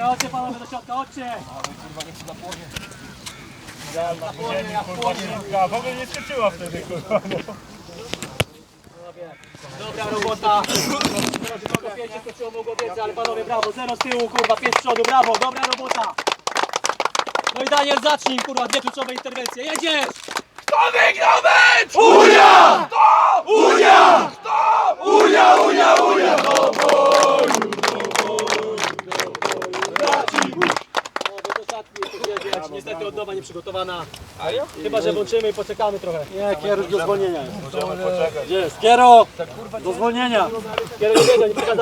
Chodźcie panowie do środka, chodźcie! W ogóle nie skoczyła wtedy, kurwa. Dobra robota! Skoczyło, mogło więcej, ale panowie brawo, zero z tyłu, kurwa, pięć z przodu, brawo, dobra robota! No i Daniel zacznij, kurwa, dwie kluczowe interwencje, jedziesz! O, bo to szatni, to jedzie, jak niestety odnowa nieprzygotowana. Chyba, że włączymy i poczekamy trochę. Nie, kierusz do zwolnienia. Gdzie jest? Kiero! Do zwolnienia. Kierunek nie przekazałem.